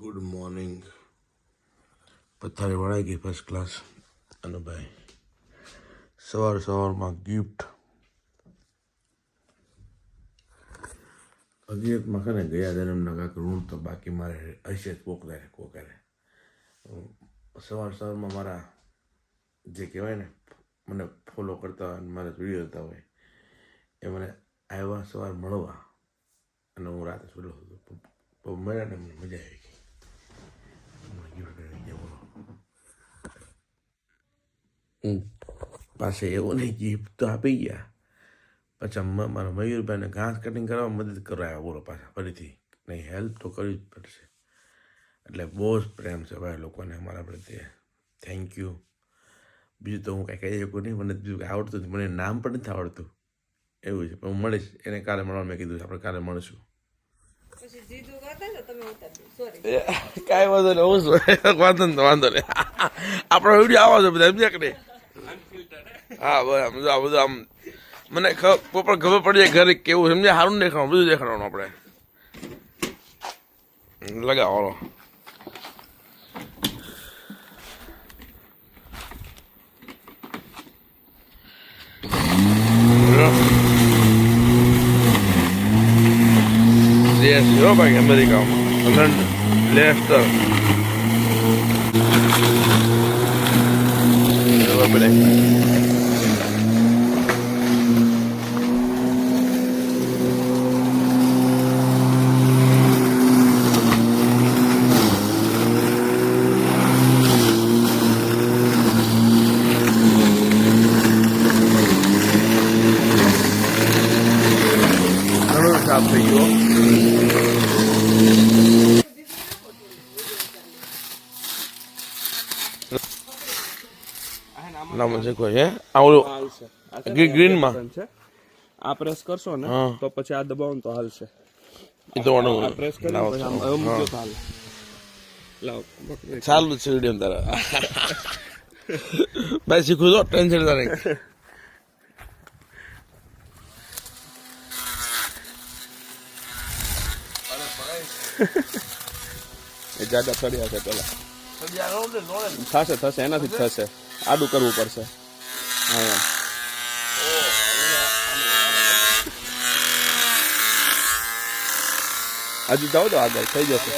Good morning પથારી વળાઈ ગઈ first class અને ભાઈ, સવાર સવારમાં ગિફ્ટ હકીકતમાં ને ગયા જન્મના કાંઈક ઋણ તો બાકી મારે હશે કોક દાડે કોક દાડે. સવાર સવારમાં મારા જે કહેવાય ને, મને ફોલો કરતા હોય અને મારા વીડિયો જોતા હોય, એ મને આવ્યા સવાર મળવા. અને હું રાતે સુલો હતો. મળ્યા ને મને મજા આવી ગઈ મને gift કરી ગયા બોલો હમ. પાસે એવું નહીં ગિફ્ટ તો આપી ગયા પછી મ- મારા મયુરભાઈને ઘાસ કટિંગ કરવા મદદ કરવા આવ્યા બોલો પાછા ફરીથી નહીં હેલ્પ તો કરવી જ પડશે એટલે બહુ જ પ્રેમ છે ભાઈ લોકોને અમારા પ્રત્યે થેન્ક યુ બીજું તો હું કાંઈ કહી શકું નહીં મને બીજું કાંઈ આવડતું નથી મને નામ પણ નથી આવડતું એવું છે પણ હું મળીશ એને કાલે મળવા મેં કીધું છે આપણે કાલે મળીશું કાંઈ વાંધો નહીં હું વાંધો નહીં વાંધો નહીં આપણો વીડિયો આવો છે બધા સમજ્યા કે નહીં હા જો આ બધું આમ મને ખ- ખબર પડી જાય ઘરે કેવું સમજે સારું દેખાવાનું બધું દેખાડવાનું આપણે. લગાવો Yes, બરાબર ઘણું સાફ થઈ ગયું નામ છે આ ઓલું ગ્રીનમાં. આ પ્રેસ કરશો ને તો પછી આ દબાવો ને તો હાલશે. એ તો વાળું પ્રેસ કરી લાવો પછી આમ મૂક્યો તો લાવ. ચાલુ છે વીડિયો તારા. ભાઈ શીખું છો ટેન્શન તારે એ જાડા ચડ્યા છે પેલા. થશે થશે એનાથી થશે. આડું કરવું પડશે. હજી જાઓ તો આગળ થઈ જશે.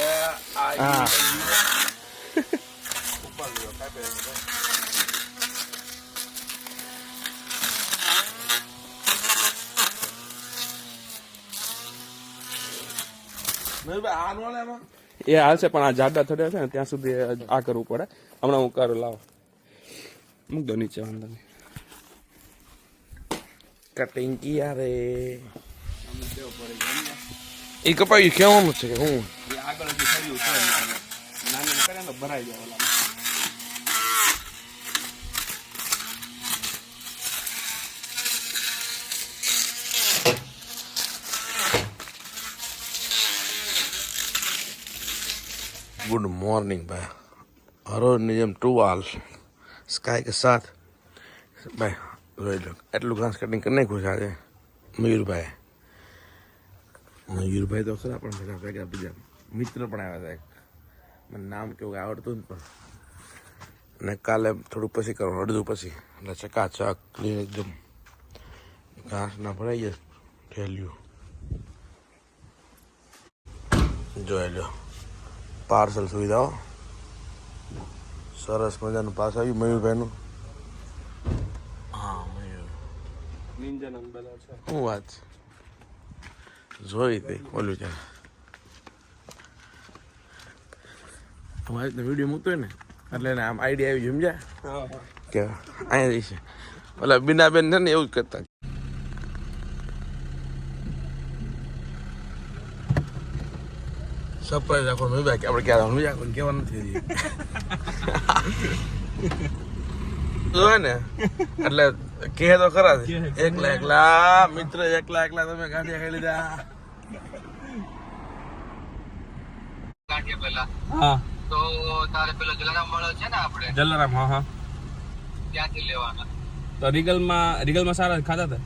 હા. એ હાલશે પણ આ જાડા થડ્યા છે ને ત્યાં સુધી આ કરવું પડે. હમણાં હું કરું લાવો. મૂક દો નીચે વાંધો નહીં. કટિંગ કિયા રે એ કપાઈ કેવાનું છે કે હું આગળ હજી થયું છે નાની કરે ને ભરાઈ જાય ઓલા गुड मॉर्निंग भाई हरो नियम टू आल स्काई के साथ ભાઈ જોઈ લો એટલું ઘાસ કટિંગ કરી નાખ્યું છે આજે. મયુરભાઈ મયુરભાઈ તો ખરા, પણ બધા ભેગા બીજા મિત્ર પણ આવ્યા હતા એક. મને નામ કેવું આવડતું ને પણ. અને કાલે થોડું પછી કરવાનું અડધું પછી. એટલે ચકાચક ક્લિયર એકદમ. ઘાસ ના ભરાઈ જાય ઠેલ્યું જોઈ લો, પાર્સલ સુવિધાઓ. સરસ મજાનું પાસ આવ્યું મયુરભાઈનું હા મયુર નિંજા નંબર છે. શું વાત? જોઈ તે ઓલું છે. રીતના વીડિયો મૂકતો ને એટલે એને આમ આઈડિયા આવી સમજ્યા? કે અહીંયા જઈ છે ઓલા બીનાબેન છે ને એવું જ કરતા. સરપ્રાઈઝ રાખો મેં કે આપણે ક્યારે રાખો કેવા નથી હજી. ને? એટલે કે તો ખરા જ. એકલા એકલા મિત્ર એકલા એકલા તમે ગાંઠિયા ખાઈ લીધા. પેલા હા. તો તારે પેલો જલારામ મળે છે ને આપણે? જલારામ હા હા. ત્યાંથી લેવાના? તો રિગલમાં રિગલમાં સારા ખાતા હતા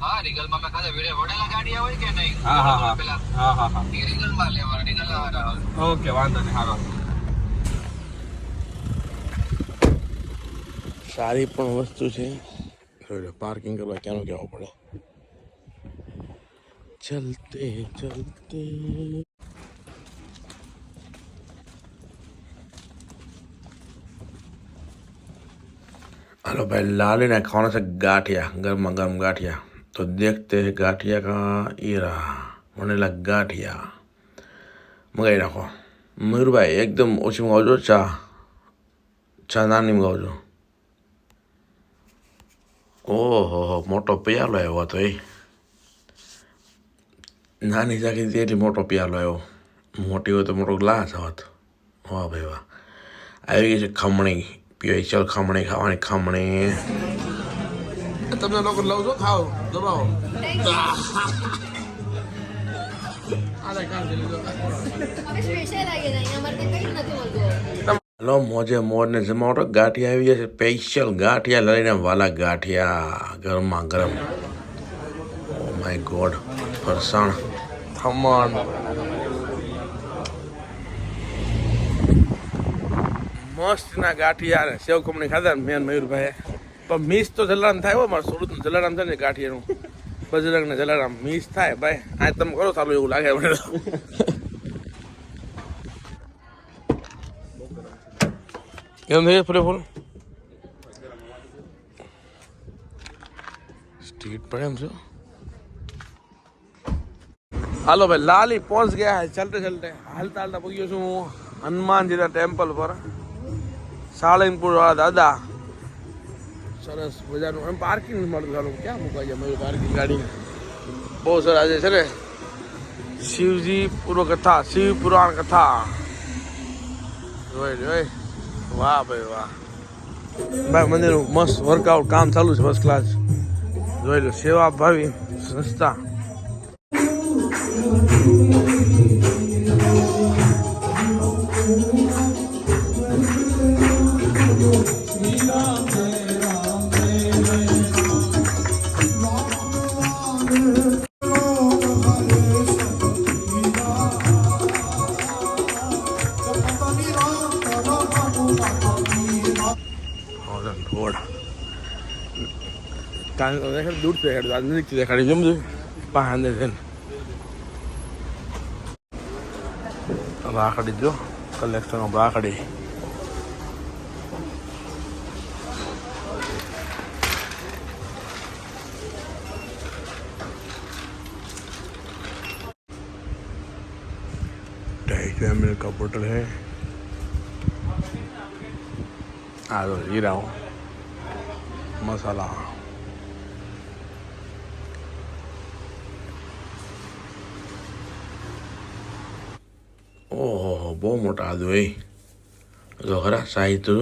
હા રીગલમાં મેં ખાધા. વેડે વડેલા ગાડીયા હોય કે નહીં? હા હા હા. હા હા હા. રીગલમાં લેવાના રીગલ ઓકે વાંધો નહીં હારો સારી પણ વસ્તુ છે પાર્કિંગ કરવા ક્યાંનું કહેવું પડે ચલતે ચલતે हेलो भाई लाली ने खाना से गाठिया गर्मा गर्म गाठिया तो देखते हैं गाठिया का ये रहा होने लगा गाठिया મંગાવી નાખો મયુરભાઈ એકદમ ઓછી મંગાવજો ચા ચા નાની મંગાવજો ઓહો મોટો પિયાલો આવ્યો હતો એ. નાની જાગી તેથી મોટો પિયાલો આવ્યો. મોટી હોય તો મોટો ગ્લાસ આવત વાહ ભાઈ વાહ. આવી ગઈ છે ખમણી. પીવાય ચાલ ખમણી ખાવાની ખમણી. તમને લોકો લવ છો ખાઓ દબાવો. સ્પેશિયલ આવી ગયા અહીંયા અમારે કંઈ નથી હલો, મોજે મોજ ને જમાવટો ગાંઠિયા આવી છે. સ્પેશિયલ ગાંઠિયા લઈને વાલા ગાંઠિયા, ગરમા ગરમ. ઓ માય ગોડ ફરસાણ. ખમણ મસ્તના ગાંઠિયા ને સેવ કમણી ખાધા ને મેન મયુરભાઈ પણ મિસ તો જલારામ થાય હો, મારે સુરતનું જલારામ થાય ને ગાંઠિયાનું. બજરંગ ને જલારામ મિસ થાય, ભાઈ. આ તમે કરો ચાલુ એવું લાગે મને તો. dónde થઈ por ફૂલ સ્ટ્રીટ પર એમ છો? હાલો ભાઈ, લાલી પહોંચ ગયા ચાલતે ચલતે. હાલતા હાલતા પહોંચ્યો છું હું, હનુમાનજીના ટેમ્પલ પર. સાળંગપુર વાળા દાદા. સરસ મજાનું. એમ પાર્કિંગ મળતું ચાલો, ક્યાં મૂકવા જાય મારી પાર્કિંગ ગાડી બહુ સરસ આજે છે ને શિવજી પૂર્વ કથા, શિવ પુરાણ કથા. જોઈ જોઈ. વાહ ભાઈ વાહ. ભાઈ મંદિરનું મસ્ત વર્કઆઉટ કામ ચાલુ છે ફર્સ્ટ ક્લાસ જોઈ લો સેવા ભાવી સંસ્થા. દૂર દેખાડ્યું આજ નજીકથી દેખાડી જમજો પાહંદે છે રાખડી જો કલેક્શન ઓફ રાખડી ढाई सौ एम का बोतल है આ તો જીરા મસાલા બહુ મોટા આદુ એ જો ખરા સાહિત્ય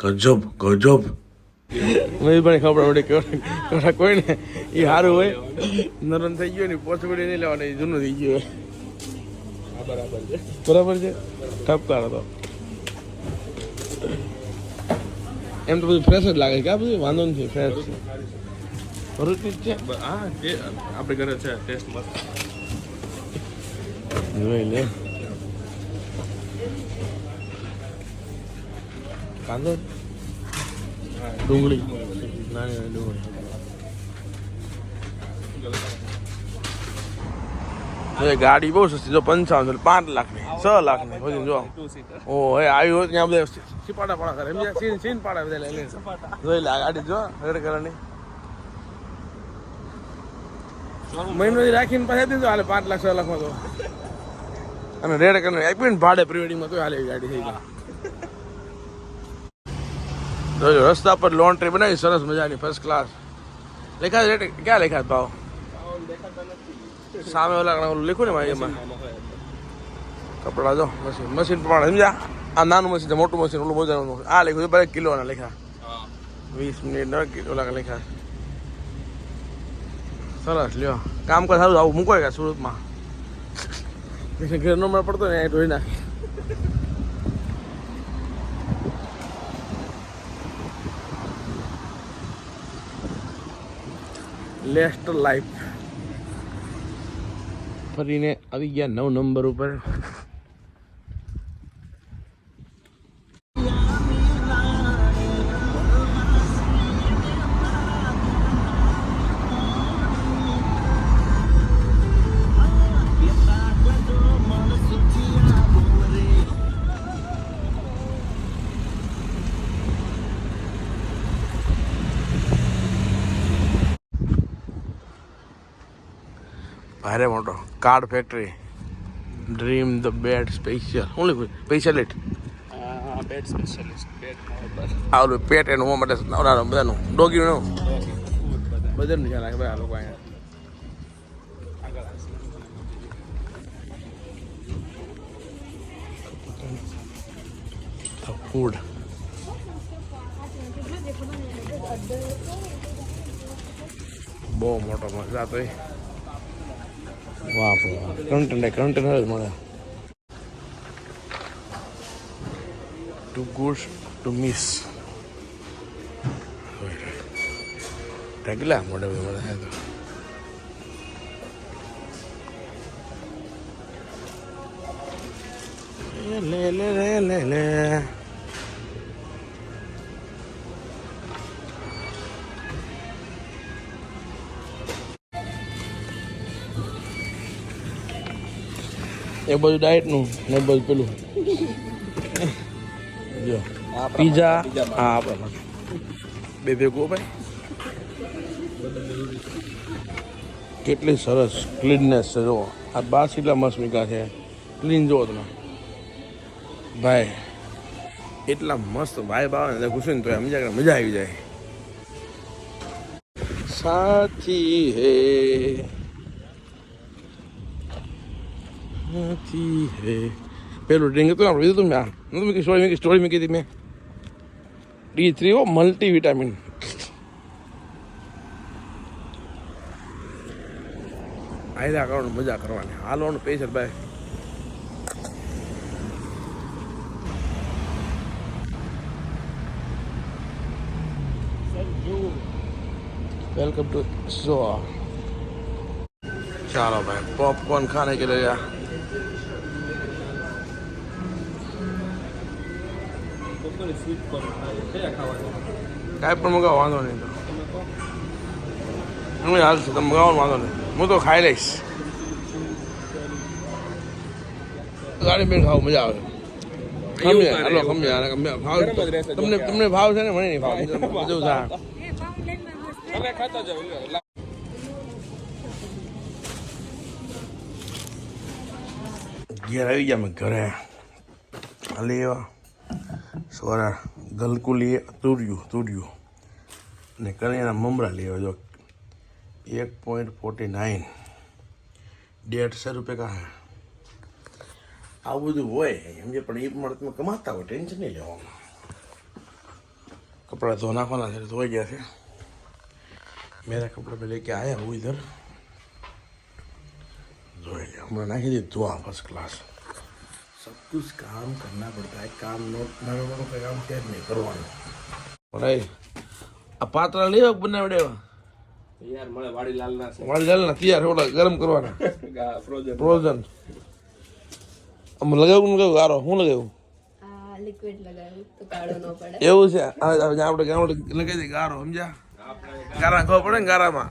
તો ગજબ ગજબ. મહેશભાઈ ખબર પડે કે કોઈ ને એ સારું હોય. નરમ થઈ ગયો ને પોચકડી નહીં લેવાની જૂનું થઈ ગયું બરાબર છે બરાબર છે? ઠપકાર હતો. એમ તો બધું ફ્રેશ જ લાગે કે આ બધું વાંધો નથી ફ્રેશ છે. ભરૂચની જ છે? હા આપણે ઘરે છે ટેસ્ટ મસ્ત. જોઈ લે. કાંદો? ડુંગળી. નાની નાની ડુંગળી. ગાડી બહુ સસ્તી જો પંચાવન પાંચ પાંચ લાખની છ લાખની બધી જો. ઓ હે આવ્યું હોય ત્યાં બધા સિપાટા પાડા કરે સીન સીન પાડા બધા લઈ જોઈ લે ગાડી જો રેડ કલરની મહિનો રાખીને પાસે દીધો હાલે પાંચ લાખ છ લાખમાં તો. અને રેડ કલર એક મિનિટ ભાડે પ્રીવેડિંગમાં તો હાલે ગાડી થઈ ગઈ જોજો રસ્તા પર લોન ટ્રી બનાવી, સરસ મજાની ફર્સ્ટ ક્લાસ લેખા રેટ ક્યાં લેખા ભાવ? સામે ઓલા ઓલું લખ્યું ને મારી એમાં? કપડા જો, મશીન. મશીન પ્રમાણે, સમજ્યા? આ નાનું મશીન છે, મોટું મશીન, ઓલું બોજાનું આ લખ્યું છે, બધા કિલોના લેખા. વીસ મિનિટ કિલો લાખ લેખા. સરસ, લ્યો. કામ કર, સારું, આવું મૂકો કે સુરતમાં. ઘેર નો મળે પડતો ને એ ધોઈ નાખે. લેસ્ટર લાઈફ. ફરીને આવી ગયા નવ નંબર ઉપર. Card factory dream the bed special લખ્યું સ્પેશિયલિટ બેડ સ્પેશિયલિસ્ટ બેડ આ પેટ એનું હોવા માટે નવરા બધાનું. ડોગીનું બધાનું ધ્યાન રાખે ભાઈ આ લોકો અહીંયા. ફૂડ બહુ મોટો મજા તો વાહ કન્ટેન્ટ કન્ટેનર જ મળે. ટુ ગુડ ટુ મિસ ઢગલા મોઢે મળે તો. લે લે લે લે લે. એ બધું ડાયટનું ને બધું પેલું. જો પીઝા હા આપણે બે ભેગું ભાઈ. કેટલી સરસ ક્લીનનેસ છે જો આ બાર કેટલા મસ્ત મીકા છે. ક્લીન જુઓ તમે. ભાઈ, એટલા મસ્ત ભાઈ બાવ ને ઘૂસીને તો સમજ્યા મજા આવી જાય. સાથી હે. નથી હે પેલું ડ્રિંક હતું આપણે દીધું મેં આ. મેં સ્ટોરી મેં સ્ટોરી મેં કીધી મેં ડી થ્રી ઓ મલ્ટી વિટામિન આયદા કરવાનું મજા કરવાની. હાલવાનું પેશર ભાઈ. વેલકમ ટુ ઝો ચાલો ભાઈ પોપકોર્ન ખાને કે લઈ ગયા કાંઈ પણ મગાવો વાંધો નહીં તો. હું હાલ છું તમે મગાવવાનો વાંધો નહીં. હું તો ખાઈ લઈશ. ગાડી બેન ખાવ મજા આવે. હાલો ખમ્યા અને ભાવ તમને તમને ભાવ છે ને મને નહીં ભાવ. બધું ઘેર આવી ગયા અમે ઘરે. લેવા સોરા ગલકુલીએ તૂર્યું તૂર્યું. અને કરિયાના મમરા લેવા જો એક પોઈન્ટ ફોર્ટી નાઇન ડેઢસો રૂપિયા કા આવું બધું હોય સમજે પણ એ પ્રમાણે કમાતા હોય, ટેન્શન નહીં લેવાનું. કપડાં ધો નાખવાના છે, ધોઈ ગયા છે. મેરા કપડાં પહેલે કે આવ્યા હું ઇધર ધોઈ લે, હમણાં નાખી દીધું, ધોવા ફર્સ્ટ ક્લાસ कुछ काम करना पड़ता है काम नो नानो नानो का काम क्या नहीं करवाना ભાઈ આ પાતળા લેવા બનાવડેવા યાર મળે વાડી લાલ ના વાળી ચાલ ને તૈયાર ઓલા ગરમ કરવાના છે ફ્રોઝન ફ્રોઝન આમ લગાવું ને લગાવું ગારો શું લગાવું આ લિક્વિડ લગાવ્યું તો કાળો ન પડે એવું છે આ આ આપણે ગામડે લગાવી દઈએ ગારો સમજ્યા ગારા ખબર પડે ને ગારામાં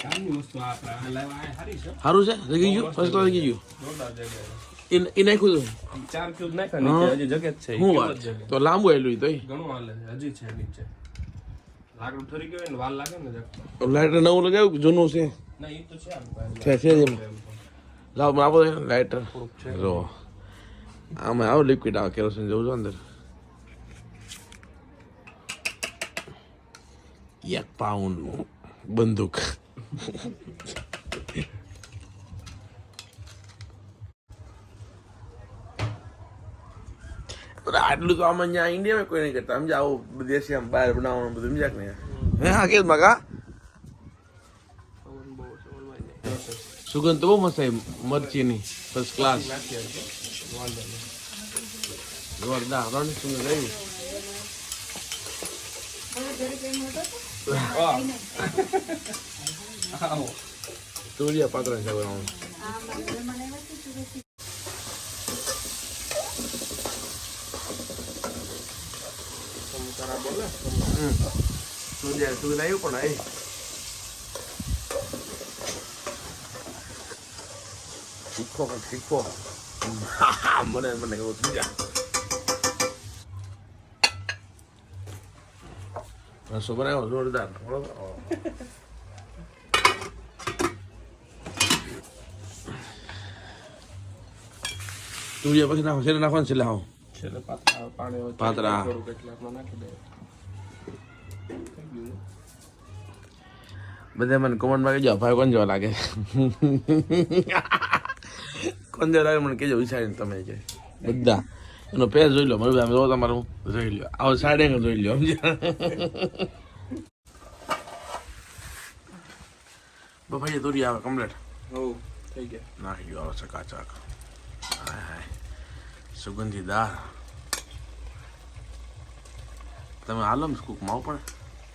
સારી છે? લગી ગયું? ફર્સ્ટ ક્લાસ લગી ગયું? એ નાખ્યું હતું ચાર ક્યુબ નાખ્યા હજી જગ્યા છે શું વાત? તો લાંબુ આવેલું તો ઘણું હાલે હજી છે નીચે. લાકડું ઠરી ગયું ને વાર લાગે ને લાઇટર નવું લગાવ્યું જૂનું છે? ના એ તો છે છે છે લાવ મને આપો લાઇટર જો. આમાં આવો લિક્વિડ આવે કેરોસીન જવું છો અંદર. એક પાઉન્ડનું બંદૂક. આટલું તો આમાં અહીંયા ઇન્ડિયામાં કોઈ નહીં કરતા. સમજા આવું દેશી આમ બહાર બનાવવાનું બધું સમજાક કે નહીં? હે હા કે મગા? સુગંધ તો બહુ મસ્ત આવી મરચીની ફર્સ્ટ ક્લાસ જોરદાર રણ સુંદર રહ્યું તુરિયા પાત્ર છે બનાવવાનું તુરિયા તું લાવ્યું પણ એ. શીખો પણ શીખો. મને મને એવું થઈ જાય. રસો બનાવ્યો જોરદાર. બરોબર તુરિયા પછી નાખો છેલ્લે નાખવાનું? છેલ્લે આવો. છેલ્લે પાતરા પાણી પાતરા. બધા મને કોમેન્ટમાં કહેજો ભાઈ કોણ જેવા લાગે? કોણ જેવા લાગે? મને કહેજો વિચારીને તમે કે બધા. એનો પેજ જોઈ લો મારું આમ જો તમારું જોઈ લો આવો સાડે જોઈ લો સમજ્યા? બફાઈ તુરી આવે કમ્પ્લેટ હો થઈ ગયા. નાખી ગયો આવે ચકાચક. હાય હાય સુગંધીદાર તમે આલમ કૂકમાં માવ પણ?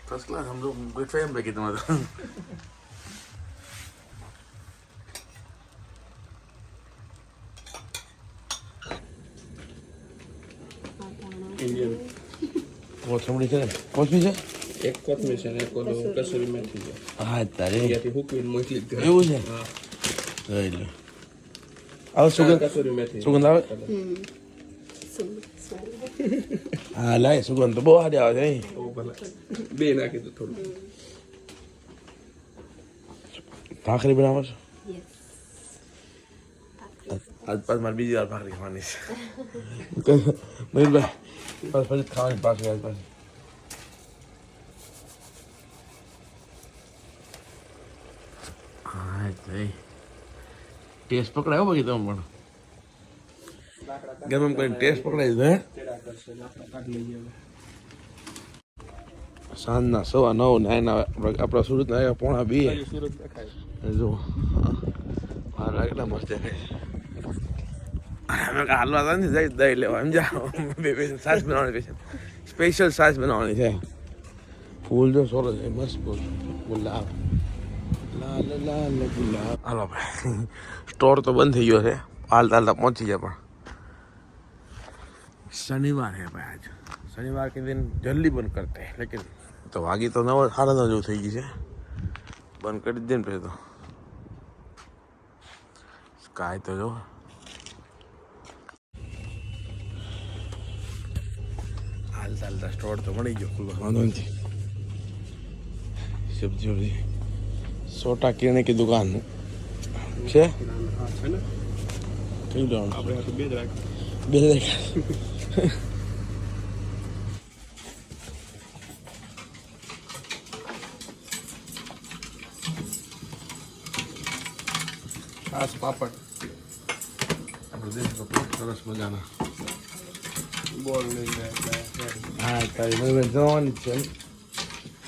ફર્સ્ટ ક્લાસ સમજો ગુડ ફેમ પૈકી તમારે ઇન્ડિયન છે ને? કોથમી છે? એક કોથમીર છે ને એક ઓલું મેથી છે. હા તારે. એવું છે? હા. આવે સુગંધ સુગંધ આવે? હા લાય સુગંધ તો બહુ સારી આવે છે બે નાખી દો થોડું. ભાખરી બનાવો છો? આજ પાછ મારે બીજી વાર ભાખરી ખાવાની છે. મયુરભાઈ પાછ ફરી ખાવાની ભાખરી આજ પાછી હા જઈ ટેસ્ટ પકડાયો બાકી તમે પણ. ગરમ કરીને ટેસ્ટ પકડાઈ હવે. સાંજના સવા નવ ને આના આપણા સુરતના આવ્યા પોણા બે. જો હાલ કેટલા મસ્ત દેખાય હાલવા હતા ને જઈ દહીં લેવા. એમ જા બે પેશન સાસ બનાવવાની પેશન સ્પેશિયલ સાસ બનાવવાની છે. ફૂલ જો સોલો છે, મસ્ત ફૂલ ફૂલ ગુલાબ હાલો ભાઈ. સ્ટોર તો બંધ થઈ ગયો છે. હાલતા હાલતા પહોંચી જાય પણ. શનિવાર હે ભાઈ આજ. શનિવાર કે દિન જલ્દી બંધ કરતે લેકિન તો વાગી તો નવ સાડા નવ થઈ ગઈ છે. બંધ કરી દે ને પછી તો. સ્કાય તો જો. હાલતા હાલતા સ્ટોર તો મળી ગયો ખુલ્લો. વાંધો નથી. સબ્જી વબ્જી સોટા કિરણે કી દુકાન છે કઈ દોન આપણે બે રાખ બે રાખ ખાસ પાપડ આપણો દેશ સરસ મજાના બોલ લઈને હા તારી મને જવાની છે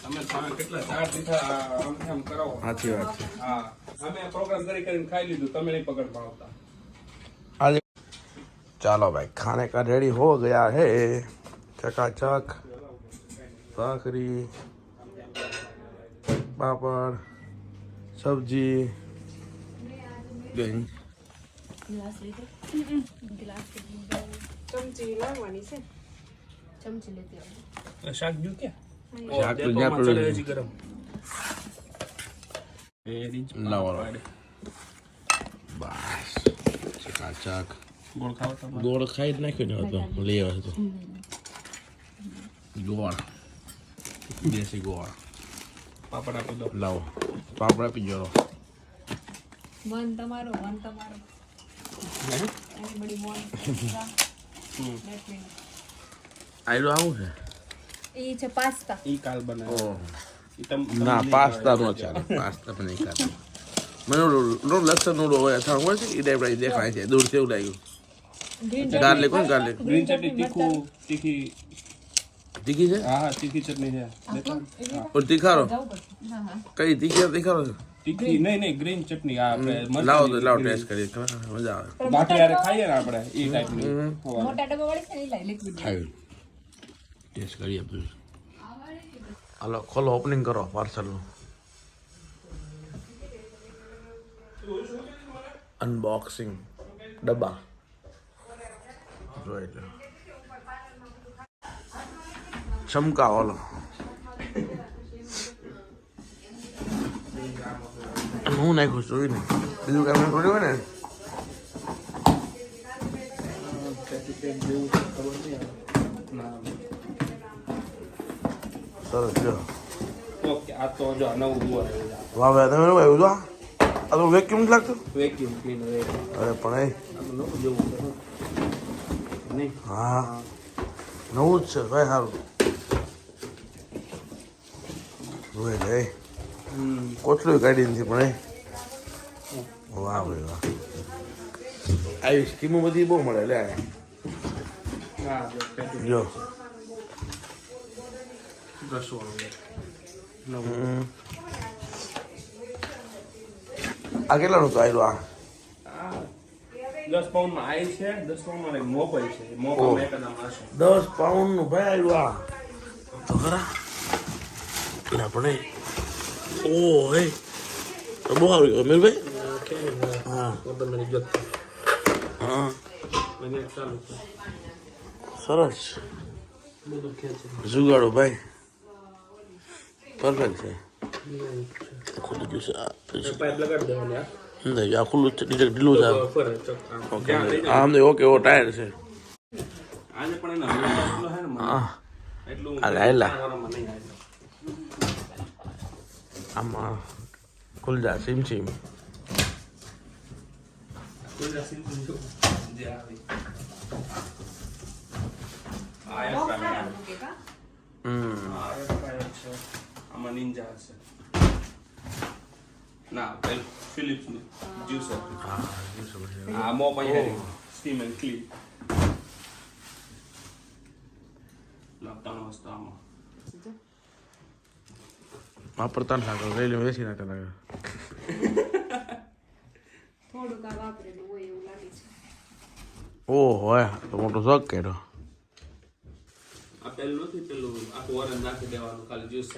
અમે કેટલા ચાર દીઠા આમ આમ કરાવો સાચી વાત છે હા અમે પ્રોગ્રામ કરી કરીને ખાઈ લીધું તમે નહીં પકડ પાડતા આજે ચાલો ભાઈ ખાને કા રેડી હો ગયા હે ચકાચક ભાખરી પાપડ સબ્જી બેન ગ્લાસ લીધો ગ્લાસ ચમચી લાવવાની છે ચમચી લેતી આવો શાક જો ક્યાં શાક તો જ્યાં પડ્યું ગરમ. વેરી લાવો લાવો. બસ. ચકાચક ગોળ ખાઈ જ નાખ્યો ને હતો લઈ આવ્યો હતો. ગોળ. દેશી ગોળ. પાપડ આપી દો. લાવો. પાપડ આપી ગયો મન તમારો મન તમારો. એની બડી આવું છે? એ છે પાસ્તા. ઈ કાલ બનાવે. ના પાસ્તા નો ચાલે પાસ્તા પણ નહીં ખાતો. મને નો લસણ નો હોય અથવા હોય છે એ ટાઈપ દેખાય છે દૂરથી એવું લાગ્યું. ગાર્લિક કોણ ગાર્લિક? ગ્રીન ચટણી તીખું તીખી. તીખી છે? હા હા તીખી ચટણી છે. પણ તીખારો? કઈ તીખી તીખારો છે તીખી નહીં નહીં ગ્રીન ચટણી આ આપણે લાવો તો લાવો ટેસ્ટ કરીએ. મજા આવે. બાકી યારે ખાઈએ ને આપણે એ ટાઈપની મોટા ડબ્બા વાળી છે ને ઈ લાઈ liquid. ટેસ્ટ કરીએ બધું હાલો ખોલો ઓપનિંગ કરો પાર્સલનું અનબોક્સિંગ ડબ્બા જોઈ લો ચમકા ઓલો હું નાખું જોઈ ને બીજું કાંઈ થોડી હોય ને સરસ જો ઓકે આ તો જો નવું દુઆ વાહ ભાઈ તમે આવ્યું આ આ તો વેક્યુમ લાગતું. વેક્યુમ ક્લીનર અરે પણ એ. આ નવું જેવું છે નહીં? હા. નવું જ છે ભાઈ સારું. જોઈ લે. હમ. કોથળું કાઢી નથી પણ એ. વાહ ભાઈ વાહ. આવી સ્કીમો બધી બહુ મળે લે. હા જો. હમ. આ કેટલાનું તો આવ્યું આ? દસ પાઉન્ડમાં આઈ છે દસ પાઉન્ડમાં એક મોબાઈલ છે. મોબાઈલ એક કદમ હશે દસ પાઉન્ડનું ભાઈ આવ્યું આ. તો ખરા. એટલે આપણે ઓ હે. તો બહુ સારું કહેવાય અમીરભાઈ? હા. હા. સરસ. જુગાડો ભાઈ. પરફેક્ટ છે ખુલ્લું ગયું આ નહીં ખુલ્લું છે ડીજે ઢીલું છે. ઓકે આમ તો ઓકે ઓ ટાયર છે આજે પણ એના હમણાં એટલો હે ને મને હા એટલું આ લાયલા. વાળામાં આમાં ખુલ જા સીમ? હમ આમાં નિંજા હશે. ના પેલું ફિલિપ્સનું જ્યુસર હા મો પછી. Steam and clean. ત્રણ વસ્તુ આમાં. વાપરતા ને લાગે રેલી વેસી વેચી લાગે. થોડુંક આ વાપરેલું હોય એવું લાગે છે. ઓહો હોય તો મોટો શોખ કર્યો. આ પેલું નથી પેલું આખું ઓરેન્જ નાખી દેવાનું ખાલી જ્યુસ